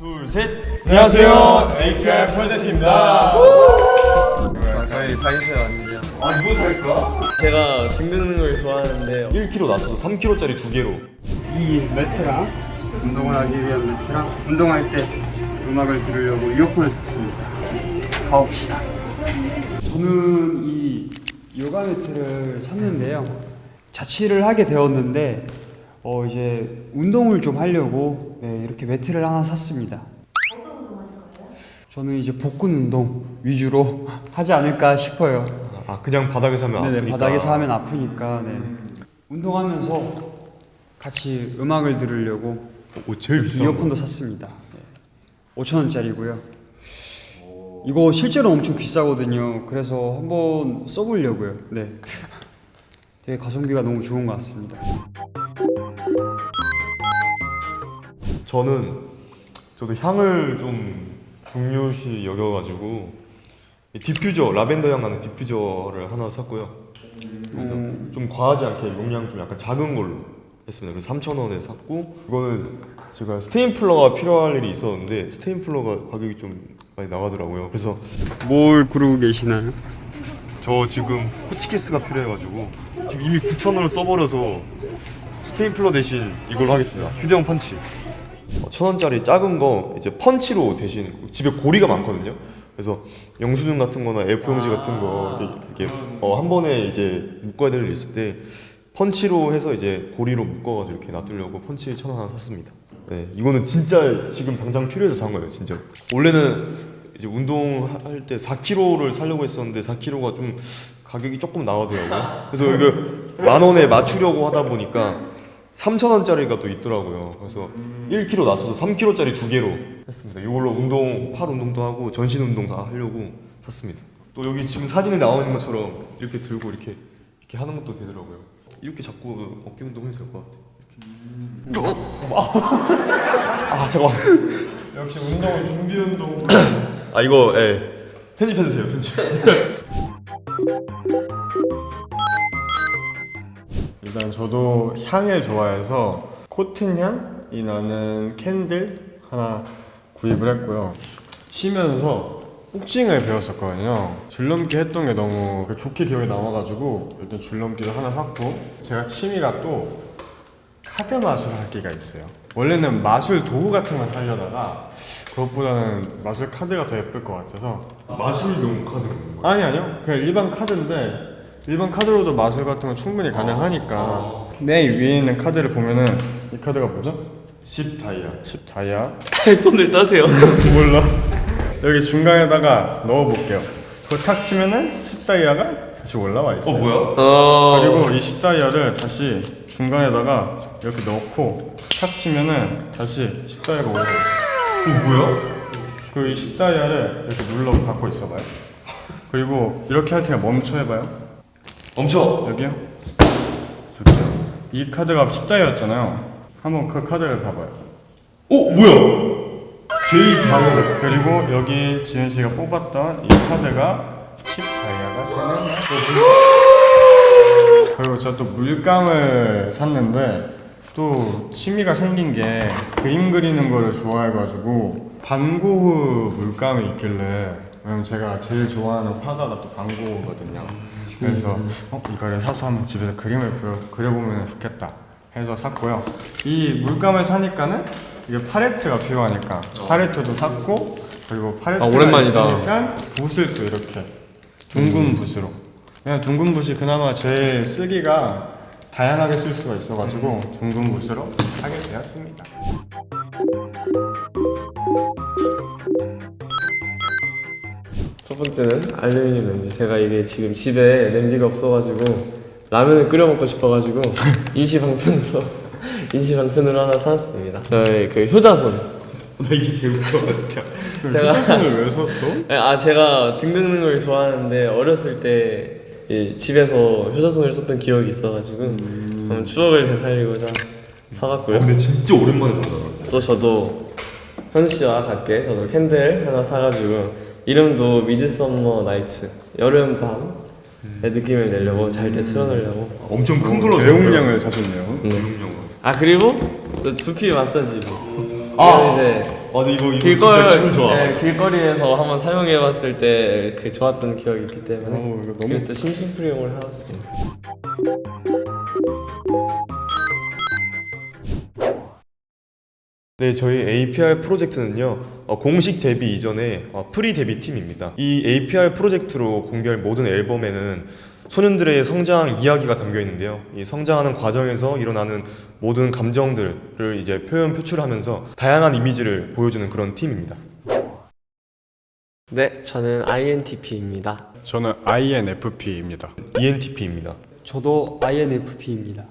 둘, 셋. 안녕하세요. APR 프로젝트입니다. 저희 다이소에 왔는데요. 아, 이거 살까? 제가 등 긁는 걸 좋아하는데요. 1kg 낮춰서 3kg짜리 두 개로. 이 매트랑 운동을 하기 위한 매트랑 운동할 때 음악을 들으려고 이어폰을 샀습니다. 가봅시다. 저는 이 요가 매트를 샀는데요. 자취를 하게 되었는데 어 이제 운동을 좀 하려고 네, 이렇게 매트를 하나 샀습니다. 저는 이제 복근 운동 위주로 하지 않을까 싶어요. 아, 그냥 바닥에서 하면 네네, 아프니까. 바닥에서 하면 아프니까 네. 운동하면서 같이 음악을 들으려고 오, 제일 비싼 거. 이어폰도 샀습니다. 네. 5천 원짜리고요. 이거 실제로 엄청 비싸거든요. 그래서 한번 써보려고요. 네. 되게 가성비가 너무 좋은 것 같습니다. 저는 저도 향을 좀 중요시 여겨가지고 이 디퓨저 라벤더 향 나는 디퓨저를 하나 샀고요. 그래서 음. 좀 과하지 않게 용량 좀 약간 작은 걸로 했습니다. 그래서 3,000원에 샀고 이거는 제가 스테인플러가 필요할 일이 있었는데 스테인플러가 가격이 좀 많이 나가더라고요. 그래서 뭘 고르고 계시나요? 저 지금 호치키스가 필요해가지고 지금 이미 9,000원을 써버려서 스테인플러 대신 이걸로 하겠습니다. 휴대용 펀치. 어, 천 원짜리 작은 거 이제 펀치로 대신 집에 고리가 많거든요. 그래서 영수증 같은 거나 A4 용지 같은 거 이렇게, 이렇게 어, 한 번에 이제 묶어야 될 일 있을 때 펀치로 해서 이제 고리로 묶어가지고 이렇게 놔두려고 펀치 천 원 하나 샀습니다. 네, 이거는 진짜 지금 당장 필요해서 산 거예요, 진짜. 원래는 이제 운동할 때 4kg를 사려고 했었는데 4kg가 좀 가격이 조금 나가더라고요. 그래서 이거 만 원에 맞추려고 하다 보니까 3천 원짜리가 또 있더라고요. 그래서 1kg 낮춰서 3kg짜리 두 개로 했습니다. 이걸로 운동, 팔 운동도 하고 전신 운동 다 하려고 샀습니다. 또 여기 지금 사진에 나와 있는 것처럼 이렇게 들고 이렇게 이렇게 하는 것도 되더라고요. 이렇게 자꾸 어깨 운동해도 될것 같아요. 이렇게. 아 잠깐만. 역시 운동은 준비 운동. 아 이거 예 편집해 주세요 편집. 일단 저도 향을 좋아해서 코튼 향이 나는 캔들 하나 구입을 했고요. 쉬면서 복싱을 배웠었거든요. 줄넘기 했던 게 너무 그 좋게 기억에 남아가지고 일단 줄넘기를 하나 샀고 제가 취미가 또 카드 마술 하기가 있어요. 원래는 마술 도구 같은 걸 사려다가 그것보다는 마술 카드가 더 예쁠 것 같아서 마술용 카드 있는 거예요. 아니 아니요 그냥 일반 카드인데 일반 카드로도 마술 같은 건 충분히 가능하니까 맨 위에 있는 카드를 보면은 이 카드가 뭐죠? 10 다이아. 10 다이아 손을 따세요. 몰라 여기 중간에다가 넣어볼게요 그거 탁 치면은 10 다이아가 다시 올라와 있어요 어 뭐야? 어. 그리고 이 10 다이아를 다시 중간에다가 이렇게 넣고 탁 치면은 다시 10 다이아가 올라와 있어요 어 뭐야? 그이 10 다이아를 이렇게 눌러 갖고 있어봐요 그리고 이렇게 할 테니까 멈춰 해봐요 멈춰. 여기요? 저기요. 이 카드가 10다이였잖아요. 한번 그 카드를 봐봐요. 어 뭐야? 제이 다이아. 그리고 여기 지현 씨가 뽑았던 이 카드가 10다이아가 되는 그리고 제가 또 물감을 샀는데 또 취미가 생긴 게 그림 그리는 거를 좋아해가지고 반고흐 물감이 있길래 왜냐면 제가 제일 좋아하는 화가가 또 반고흐거든요. 그래서 어, 이거를 사서 한번 집에서 그림을 그려, 그려보면 좋겠다 해서 샀고요. 이 물감을 사니까는 이게 팔레트가 필요하니까 팔레트도 샀고 그리고 팔레트가 아, 오랜만이다. 있으니까 붓을 또 이렇게 둥근 붓으로 그냥 둥근 붓이 그나마 제일 쓰기가 다양하게 쓸 수가 있어가지고 둥근 붓으로 하게 되었습니다. 첫 번째는 알루미늄 냄비. 제가 이게 지금 집에 냄비가 없어가지고 라면을 끓여 먹고 싶어가지고 임시 방편으로 임시 방편으로 하나 사왔습니다. 저희 그 효자손. 나 이게 제일 웃겨 진짜. 제가 손을 왜 썼어? 아 제가 등 긁는 걸 좋아하는데 어렸을 때이 집에서 효자손을 썼던 기억이 있어가지고 한번 추억을 되살리고자 어, 사봤고요. 근데 진짜 오랜만에 본다. 또 저도 현우 씨와 같게 저도 캔들 하나 사가지고 이름도 미드썸머 나이츠 여름 밤 의 느낌을 내려고 잘 때 틀어놓으려고. 엄청 큰 걸로 대용량을 사셨네요. 네. 대용량으로. 아 그리고 또 두피 마사지. 아! 이거는 이제 맞아 이거 이거 길거리 진짜 기분 좋아. 네, 길거리에서 한번 사용해봤을 때 그 좋았던 기억이 있기 때문에 어, 이거 너무- 이것도 심심풀이용을 해왔습니다. 네, 저희 APR 프로젝트는요, 어, 공식 데뷔 이전에 어, 프리 데뷔 팀입니다. 이 APR 프로젝트로 공개할 모든 앨범에는 소년들의 성장 이야기가 담겨 있는데요. 이 성장하는 과정에서 일어나는 모든 감정들을 이제 표현 표출하면서 다양한 이미지를 보여주는 그런 팀입니다. 네, 저는 INTP입니다. 저는 INFP입니다. ENTP입니다. 저도 INFP입니다.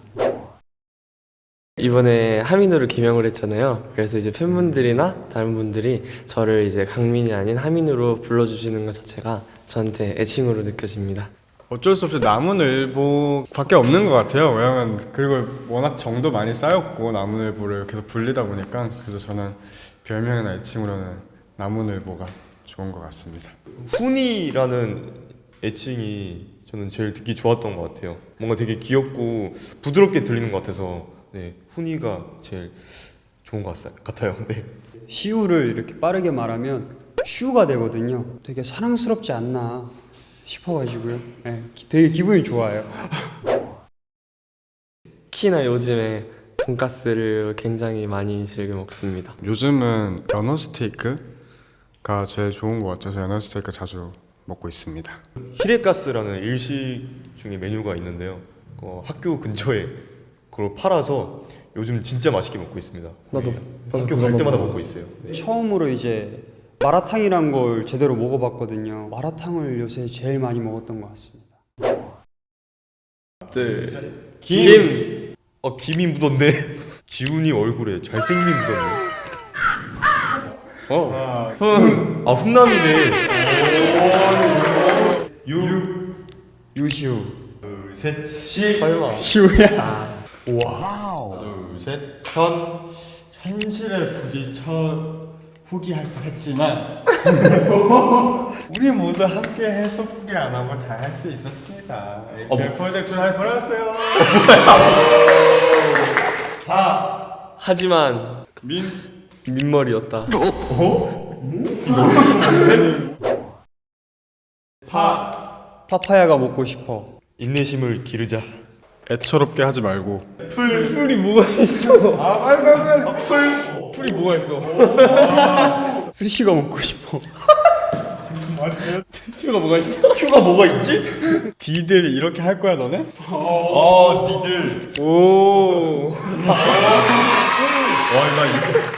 이번에 하민우를 개명을 했잖아요. 그래서 이제 팬분들이나 다른 분들이 저를 이제 강민이 아닌 하민우로 불러주시는 것 자체가 저한테 애칭으로 느껴집니다. 어쩔 수 없이 나무늘보밖에 없는 것 같아요. 왜냐면 그리고 워낙 정도 많이 쌓였고 나무늘보를 계속 불리다 보니까 그래서 저는 별명이나 애칭으로는 나무늘보가 좋은 것 같습니다. 훈이라는 애칭이 저는 제일 듣기 좋았던 것 같아요. 뭔가 되게 귀엽고 부드럽게 들리는 것 같아서 네, 훈이가 제일 좋은 것 같- 같아요. 네. 시우를 이렇게 빠르게 말하면 슈가 되거든요. 되게 사랑스럽지 않나 싶어가지고요. 네, 기- 되게 기분이 좋아요. 특히나 요즘에 돈가스를 굉장히 많이 즐겨 먹습니다. 요즘은 연어 스테이크가 제일 좋은 것 같아서 연어 스테이크 자주 먹고 있습니다. 히레가스라는 일식 중에 메뉴가 있는데요. 어, 학교 근처에 그걸 팔아서 요즘 진짜 맛있게 먹고 있습니다. 나도- 네, 나도 학교 그거 갈 때마다 먹어. 먹고 있어요. 네. 처음으로 이제 마라탕이란 걸 제대로 먹어봤거든요. 마라탕을 요새 제일 많이 먹었던 것 같습니다. 둘, 김. 어 김이 묻었네. 지훈이 얼굴에 잘생김이 묻었네. 어, 아 훈남이네. 유. 유시우. 둘, 셋, 시. 설마. 시우야. 둘, 셋, 현. 현실에 부딪혀 포기할 뻔했지만 우리 모두 함께 해서 포기 안 하고 잘 할 수 있었습니다. 어, 별 프로젝트 잘 돌아왔어요. 하지만 민 민머리였다. 파파야가 먹고 싶어. 인내심을 기르자. 애처롭게 하지 말고 풀 풀이 뭐가 있어? 아 빨리 빨리 빨리. 풀 풀이 뭐가 있어? 스시가 먹고 싶어. 튜가 뭐가 있어? 큐가 뭐가 있지? 디들 이렇게 할 거야 너네? 아 니들. 오 와나 이거